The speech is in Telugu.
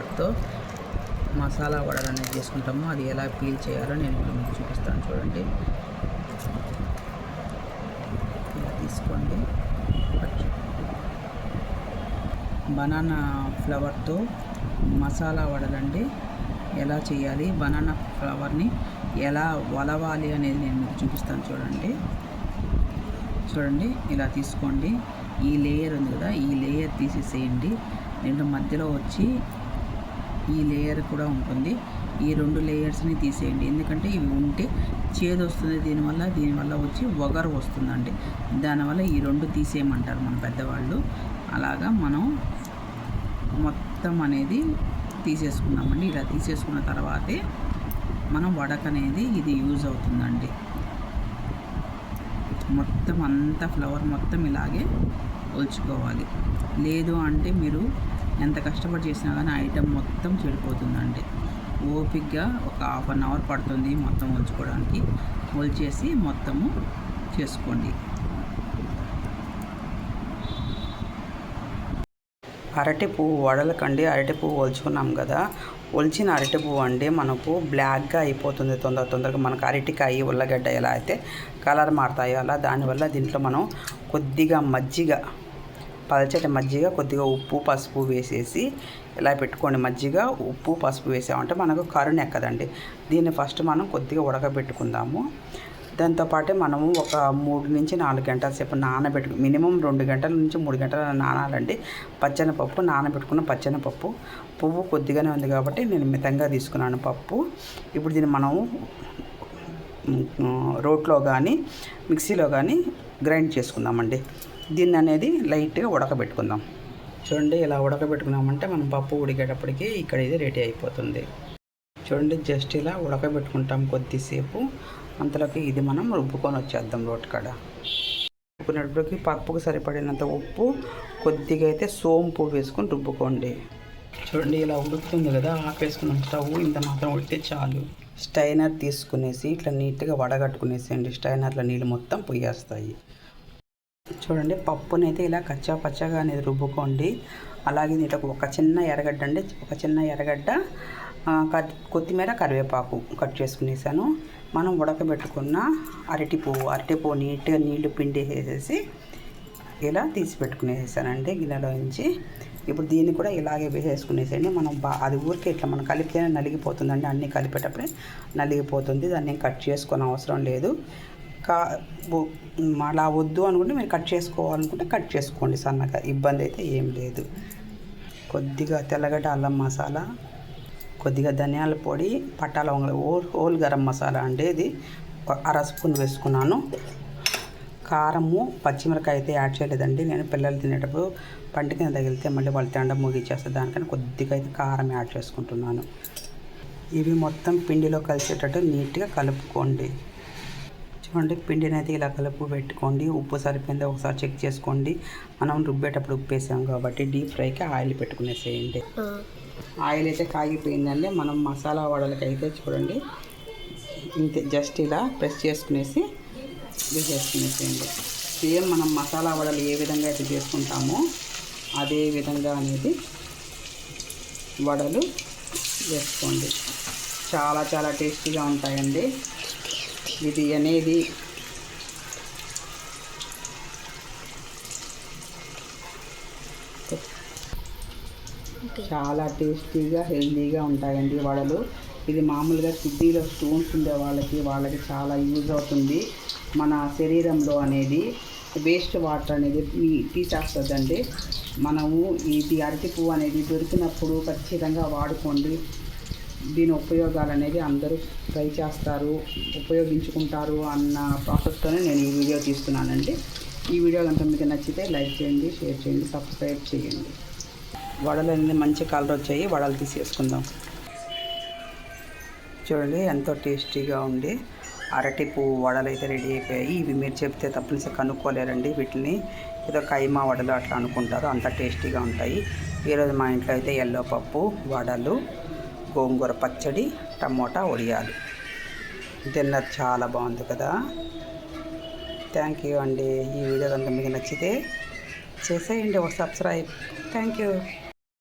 వాటితో మసాలా వడలు అనేది చేసుకుంటాము. అది ఎలా పీల్ చేయాలో నేను మీకు చూపిస్తాను చూడండి. ఇలా తీసుకోండి. బనానా ఫ్లవర్తో మసాలా వడలండి. ఎలా చేయాలి? బనానా ఫ్లవర్ని ఎలా వలవాలి అనేది నేను మీకు చూపిస్తాను చూడండి. చూడండి ఇలా తీసుకోండి. ఈ లేయర్ ఉంది కదా ఈ లేయర్ తీసేసేయండి. రెండు మధ్యలో వచ్చి ఈ లేయర్ కూడా ఉంటుంది. ఈ రెండు లేయర్స్ని తీసేయండి. ఎందుకంటే ఇవి ఉంటే చేదు వస్తుంది. దీనివల్ల దీనివల్ల వచ్చి వగరు వస్తుందండి. దానివల్ల ఈ రెండు తీసేయమంటారు మన పెద్దవాళ్ళు. అలాగా మనం మొత్తం అనేది తీసేసుకున్నామండి. ఇలా తీసేసుకున్న తర్వాతే మనం వడక అనేది ఇది యూజ్ అవుతుందండి. మొత్తం అంతా ఫ్లవర్ మొత్తం ఇలాగే ఒలుచుకోవాలి. లేదు అంటే మీరు ఎంత కష్టపడి చేసినా కానీ ఐటెం మొత్తం చెడిపోతుందండి. ఓపిక్గా ఒక హాఫ్ అన్ అవర్ పడుతుంది మొత్తం ఉంచుకోవడానికి. ఒలిచేసి మొత్తము చేసుకోండి. అరటి పువ్వు వడలకండి. అరటి పువ్వు ఒలుచుకున్నాం కదా. ఒలిచిన అరటి పువ్వు అండి మనకు బ్లాక్గా అయిపోతుంది తొందర తొందరగా. మనకు అరటికాయ ఉల్లగడ్డ ఎలా అయితే కలర్ మారుతాయో అలా దానివల్ల దీంట్లో మనం కొద్దిగా మజ్జిగ పలచటి మజ్జిగ కొద్దిగా ఉప్పు పసుపు వేసేసి ఇలా పెట్టుకోండి. మజ్జిగ ఉప్పు పసుపు వేసామంటే మనకు కరుణ ఎక్కదండి దీన్ని ఫస్ట్ మనం కొద్దిగా ఉడకబెట్టుకుందాము. దాంతోపాటే మనము ఒక మూడు నుంచి నాలుగు గంటల సేపు నానబెట్టు మినిమం రెండు గంటల నుంచి మూడు గంటల నానాలండి. పచ్చనపప్పు నానబెట్టుకున్న పచ్చనపప్పు. పువ్వు కొద్దిగానే ఉంది కాబట్టి నేను మితంగా తీసుకున్నాను పప్పు. ఇప్పుడు దీన్ని మనము రోట్లో కానీ మిక్సీలో కానీ గ్రైండ్ చేసుకుందామండి. దీన్ని అనేది లైట్గా ఉడకబెట్టుకుందాం. చూడండి ఇలా ఉడకబెట్టుకున్నామంటే మనం పప్పు ఉడికేటప్పటికి ఇక్కడ ఇది రెడీ అయిపోతుంది. చూడండి జస్ట్ ఇలా ఉడకబెట్టుకుంటాం కొద్దిసేపు. అంతలోకి ఇది మనం రుబ్బుకొని వచ్చేద్దాం రోటి కాడ. రుబ్బుకునేటప్పటికి పప్పుకు సరిపడినంత ఉప్పు కొద్దిగా అయితే సోంపు వేసుకొని రుబ్బుకోండి. చూడండి ఇలా ఉడుకుతుంది కదా ఆపేసుకున్న స్టవ్ ఇంత మాత్రం ఉడితే చాలు. స్టైనర్ తీసుకునేసి ఇట్లా నీట్గా వడగట్టుకునేసేయండి. స్టైనర్లో నీళ్ళు మొత్తం పొయ్యేస్తాయి. చూడండి పప్పునైతే ఇలా కచ్చా పచ్చగా అనేది రుబ్బుకోండి. అలాగే దీంట్లో ఒక చిన్న ఎర్రగడ్డ అండి ఒక చిన్న ఎర్రగడ్డ కొత్తిమీర కరివేపాకు కట్ చేసుకునేసాను. మనం ఉడకబెట్టుకున్న అరటి పువ్వు అరటి పువ్వు నీట్గా నీళ్ళు పిండి వేసేసి ఇలా తీసి పెట్టుకునేసానండి గిన్నెలో నుంచి ఇప్పుడు దీన్ని కూడా ఇలాగే వేసేసుకునేసండి మనం బా అది ఊరికే ఇట్లా మనం కలిపితేనే నలిగిపోతుందండి. అన్నీ కలిపేటప్పుడే నలిగిపోతుంది. దాన్ని కట్ చేసుకునే అవసరం లేదు. కా అలా వద్దు అనుకుంటే మీరు కట్ చేసుకోవాలనుకుంటే కట్ చేసుకోండి సన్నగా. ఇబ్బంది అయితే ఏం లేదు. కొద్దిగా తెల్లగడ్డ అల్లం మసాలా కొద్దిగా ధనియాల పొడి పట్టాల వంగ హోల్ గరం మసాలా అండి ఇది. అర స్పూన్ వేసుకున్నాను. కారము పచ్చిమిరకాయ అయితే యాడ్ చేయలేదండి. నేను పిల్లలు తినేటప్పుడు పంటికి తగిలితే మళ్ళీ వాళ్ళు తినడం ముగించేస్తే దానికని కొద్దిగా అయితే కారం యాడ్ చేసుకుంటున్నాను. ఇవి మొత్తం పిండిలో కలిసేటట్టు నీట్గా కలుపుకోండి. చూడండి పిండిని అయితే ఇలా కలుపు పెట్టుకోండి. ఉప్పు సరిపోయిందో ఒకసారి చెక్ చేసుకోండి. మనం రుబ్బేటప్పుడు ఉప్పు వేసాం కాబట్టి డీప్ ఫ్రైకి ఆయిల్ పెట్టుకునేసేయండి. ఆయిల్ అయితే కాగిపోయిందండి. మనం మసాలా వడలకి అయితే చూడండి. ఇంతే జస్ట్ ఇలా ప్రెస్ చేసుకునేసి వేసేసుకునేసేయండి సేమ్ మనం మసాలా వడలు ఏ విధంగా అయితే చేసుకుంటామో అదే విధంగా అనేది వడలు వేసుకోండి. చాలా చాలా టేస్టీగా ఉంటాయండి. ఇది అనేది చాలా టేస్టీగా హెల్తీగా ఉంటాయండి వడలు. ఇది మామూలుగా కిడ్నీలో స్టోన్స్ ఉండే వాళ్ళకి వాళ్ళకి చాలా యూజ్ అవుతుంది. మన శరీరంలో అనేది వేస్ట్ వాటర్ అనేది తీసేస్తుందండి మనము ఇది అరటి పువ్వు అనేది దొరికినప్పుడు ఖచ్చితంగా వాడుకోండి. దీని ఉపయోగాలు అనేది అందరూ ట్రై చేస్తారు ఉపయోగించుకుంటారు అన్న ప్రాసెస్తోనే నేను ఈ వీడియో తీస్తున్నానండి. ఈ వీడియో కనుక మీకు నచ్చితే లైక్ చేయండి షేర్ చేయండి సబ్స్క్రైబ్ చేయండి. వడలు అనేది మంచి కలర్ వచ్చాయి వడలు తీసేసుకుందాం. చూడండి ఎంతో టేస్టీగా ఉండి అరటి పువ్వు వడలు అయితే రెడీ అయిపోయాయి. ఇవి మీరు చెప్తే తప్పనిసరి కనుక్కోలేరండి వీటిని. ఏదో కైమా వడలు అట్లా అనుకుంటారు. అంత టేస్టీగా ఉంటాయి. ఈరోజు మా ఇంట్లో అయితే ఎల్లో పప్పు వడలు గోంగూర పచ్చడి టమోటా వడియాలు డిన్నర్ చాలా బాగుంది కదా. థ్యాంక్ యూ అండి. ఈ వీడియో కనుక మీకు నచ్చితే చేసేయండి ఒక సబ్స్క్రైబ్. Thank you.